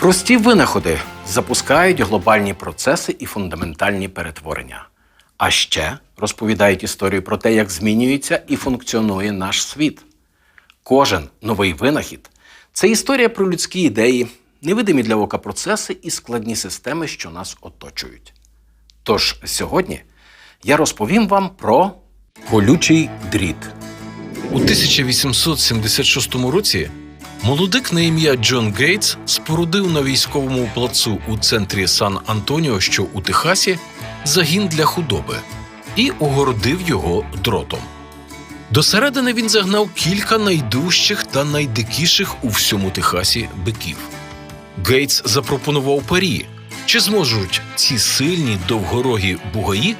Прості винаходи запускають глобальні процеси і фундаментальні перетворення. А ще розповідають історію про те, як змінюється і функціонує наш світ. Кожен новий винахід це історія про людські ідеї, невидимі для ока процеси і складні системи, що нас оточують. Тож сьогодні я розповім вам про колючий дріт. У 1876 році молодик на ім'я Джон Гейтс спорудив на військовому плацу у центрі Сан-Антоніо, що у Техасі, загін для худоби і огородив його дротом. Досередини він загнав кілька найдужчих та найдикіших у всьому Техасі биків. Гейтс запропонував парі, чи зможуть ці сильні довгорогі бугаї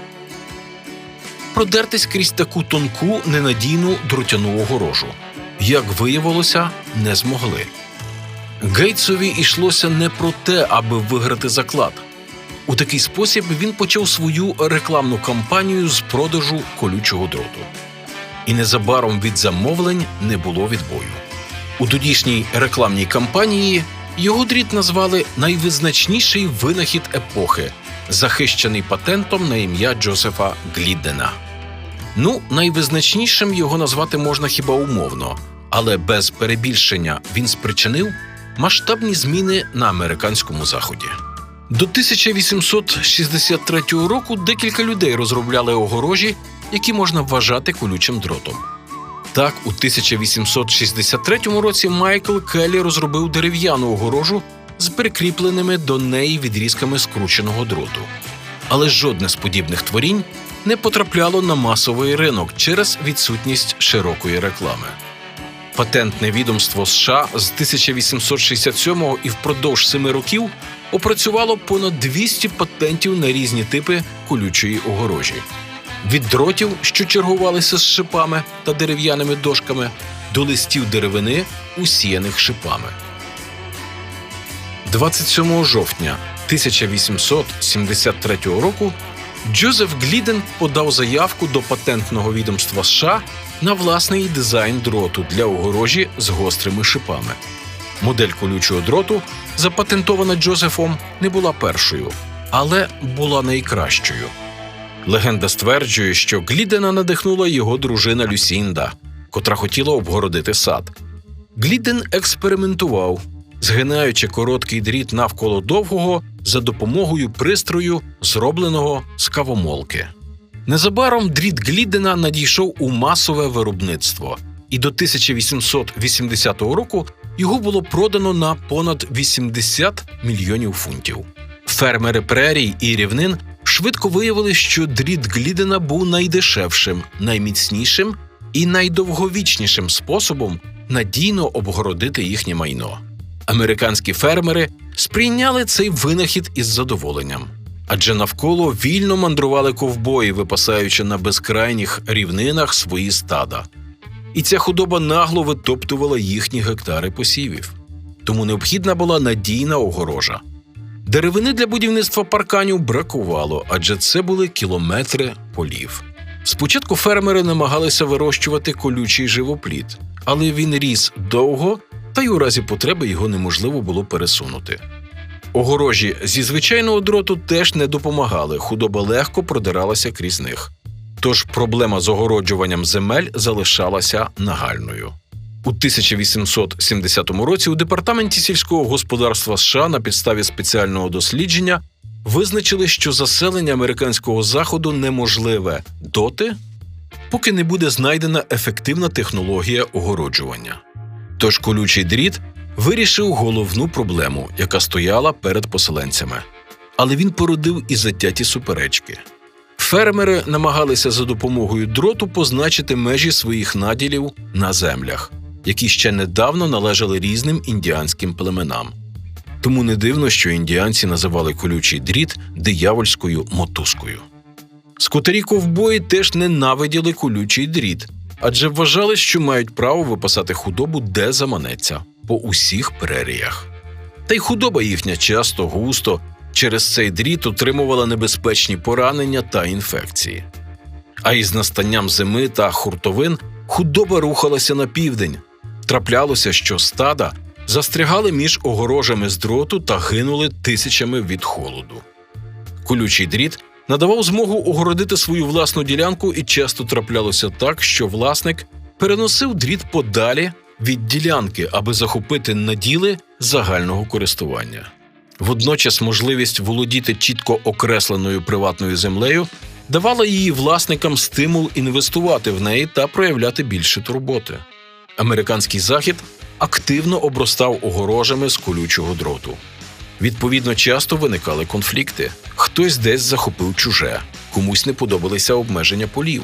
продертись крізь таку тонку ненадійну дротяну огорожу. Як виявилося, не змогли. Гейтсові йшлося не про те, аби виграти заклад. У такий спосіб він почав свою рекламну кампанію з продажу колючого дроту. І незабаром від замовлень не було відбою. У тодішній рекламній кампанії його дріт назвали найвизначніший винахід епохи, захищений патентом на ім'я Джозефа Гліддена. Ну, найвизначнішим його назвати можна хіба умовно, але без перебільшення він спричинив масштабні зміни на американському заході. До 1863 року декілька людей розробляли огорожі, які можна вважати колючим дротом. Так, у 1863 році Майкл Келлі розробив дерев'яну огорожу з прикріпленими до неї відрізками скрученого дроту. Але жодне з подібних творінь не потрапляло на масовий ринок через відсутність широкої реклами. Патентне відомство США з 1867 і впродовж семи років опрацювало понад 200 патентів на різні типи колючої огорожі. Від дротів, що чергувалися з шипами та дерев'яними дошками, до листів деревини, усіяних шипами. 27 жовтня 1873 року Джозеф Гліден подав заявку до патентного відомства США на власний дизайн дроту для огорожі з гострими шипами. Модель колючого дроту, запатентована Джозефом, не була першою, але була найкращою. Легенда стверджує, що Глідена надихнула його дружина Люсінда, котра хотіла обгородити сад. Гліден експериментував, згинаючи короткий дріт навколо довгого за допомогою пристрою, зробленого з кавомолки. Незабаром дріт Глідена надійшов у масове виробництво, і до 1880 року його було продано на понад 80 мільйонів фунтів. Фермери прерій і рівнин швидко виявили, що дріт Глідена був найдешевшим, найміцнішим і найдовговічнішим способом надійно обгородити їхнє майно. Американські фермери сприйняли цей винахід із задоволенням, адже навколо вільно мандрували ковбої, випасаючи на безкрайніх рівнинах свої стада. І ця худоба нагло витоптувала їхні гектари посівів. Тому необхідна була надійна огорожа. Деревини для будівництва парканів бракувало, адже це були кілометри полів. Спочатку фермери намагалися вирощувати колючий живоплід, але він ріс довго, та й у разі потреби його неможливо було пересунути. Огорожі зі звичайного дроту теж не допомагали, худоба легко продиралася крізь них. Тож проблема з огороджуванням земель залишалася нагальною. У 1870 році у департаменті сільського господарства США на підставі спеціального дослідження визначили, що заселення американського заходу неможливе доти, поки не буде знайдена ефективна технологія огороджування. Тож колючий дріт вирішив головну проблему, яка стояла перед поселенцями. Але він породив і затяті суперечки. Фермери намагалися за допомогою дроту позначити межі своїх наділів на землях, які ще недавно належали різним індіанським племенам. Тому не дивно, що індіанці називали колючий дріт диявольською мотузкою. Скотарі ковбої теж ненавиділи колючий дріт, адже вважали, що мають право випасати худобу де заманеться по усіх преріях. Та й худоба їхня часто густо через цей дріт отримувала небезпечні поранення та інфекції. А із настанням зими та хуртовин худоба рухалася на південь. Траплялося, що стада застрягали між огорожами з дроту та гинули тисячами від холоду. Колючий дріт надавав змогу огородити свою власну ділянку, і часто траплялося так, що власник переносив дріт подалі від ділянки, аби захопити наділи загального користування. Водночас можливість володіти чітко окресленою приватною землею давала її власникам стимул інвестувати в неї та проявляти більше турботи. Американський захід активно обростав огорожами з колючого дроту. Відповідно, часто виникали конфлікти. Хтось десь захопив чуже, комусь не подобалися обмеження полів.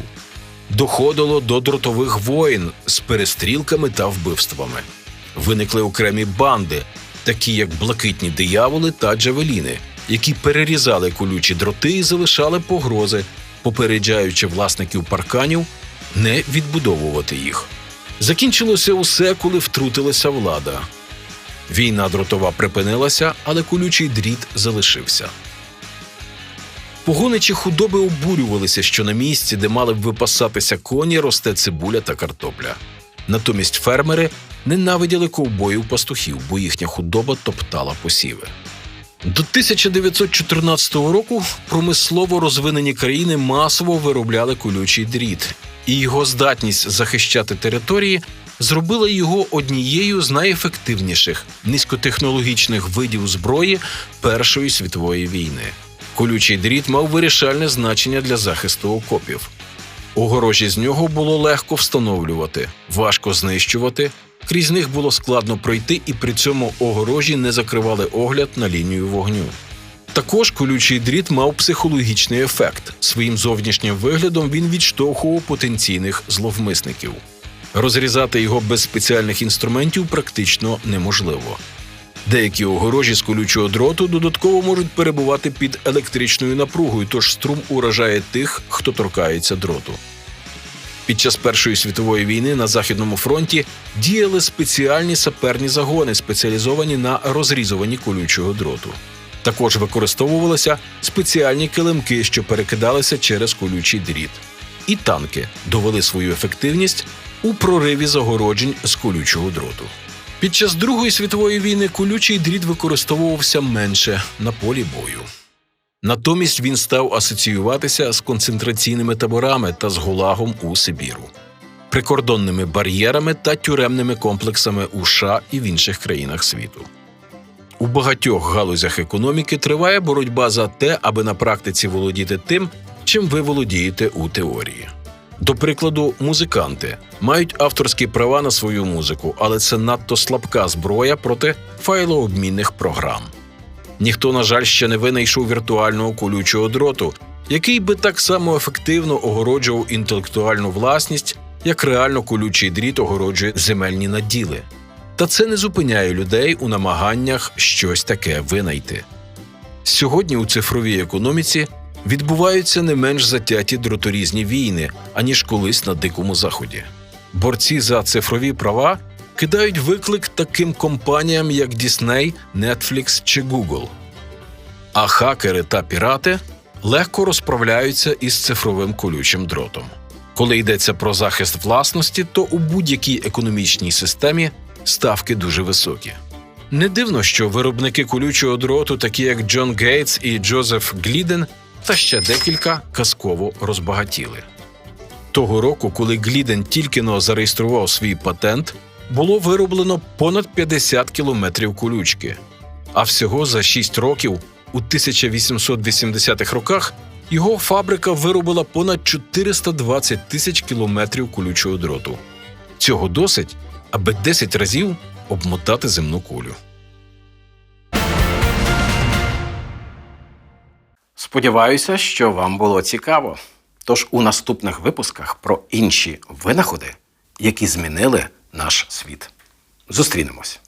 Доходило до дротових воїн з перестрілками та вбивствами. Виникли окремі банди, такі як блакитні дияволи та джавеліни, які перерізали колючі дроти і залишали погрози, попереджаючи власників парканів не відбудовувати їх. Закінчилося усе, коли втрутилася влада. Війна дротова припинилася, але колючий дріт залишився. Погоничі худоби обурювалися, що на місці, де мали б випасатися коні, росте цибуля та картопля. Натомість фермери ненавиділи ковбоїв пастухів, бо їхня худоба топтала посіви. До 1914 року промислово розвинені країни масово виробляли колючий дріт, і його здатність захищати території зробила його однією з найефективніших низькотехнологічних видів зброї Першої світової війни. Колючий дріт мав вирішальне значення для захисту окопів. Огорожі з нього було легко встановлювати, важко знищувати. Крізь них було складно пройти, і при цьому огорожі не закривали огляд на лінію вогню. Також колючий дріт мав психологічний ефект. Своїм зовнішнім виглядом він відштовхував потенційних зловмисників. Розрізати його без спеціальних інструментів практично неможливо. Деякі огорожі з колючого дроту додатково можуть перебувати під електричною напругою, тож струм уражає тих, хто торкається дроту. Під час Першої світової війни на Західному фронті діяли спеціальні саперні загони, спеціалізовані на розрізуванні колючого дроту. Також використовувалися спеціальні килимки, що перекидалися через колючий дріт. І танки довели свою ефективність у прориві загороджень з колючого дроту. Під час Другої світової війни колючий дріт використовувався менше на полі бою. Натомість він став асоціюватися з концентраційними таборами та з гулагом у Сибіру, прикордонними бар'єрами та тюремними комплексами у США і в інших країнах світу. У багатьох галузях економіки триває боротьба за те, аби на практиці володіти тим, чим ви володієте у теорії. До прикладу, музиканти мають авторські права на свою музику, але це надто слабка зброя проти файлообмінних програм. Ніхто, на жаль, ще не винайшов віртуального колючого дроту, який би так само ефективно огороджував інтелектуальну власність, як реально колючий дріт огороджує земельні наділи. Та це не зупиняє людей у намаганнях щось таке винайти. Сьогодні у цифровій економіці відбуваються не менш затяті дроторізні війни, аніж колись на Дикому Заході. Борці за цифрові права кидають виклик таким компаніям, як Disney, Netflix чи Google. А хакери та пірати легко розправляються із цифровим колючим дротом. Коли йдеться про захист власності, то у будь-якій економічній системі ставки дуже високі. Не дивно, що виробники колючого дроту, такі як Джон Гейтс і Джозеф Гліден, та ще декілька казково розбагатіли. Того року, коли Гліден тільки но зареєстрував свій патент, було вироблено понад 50 кілометрів колючки. А всього за 6 років, у 1880-х роках, його фабрика виробила понад 420 тисяч кілометрів колючого дроту. Цього досить, аби 10 разів обмотати земну кулю. Сподіваюся, що вам було цікаво. Тож у наступних випусках про інші винаходи, які змінили наш світ. Зустрінемось.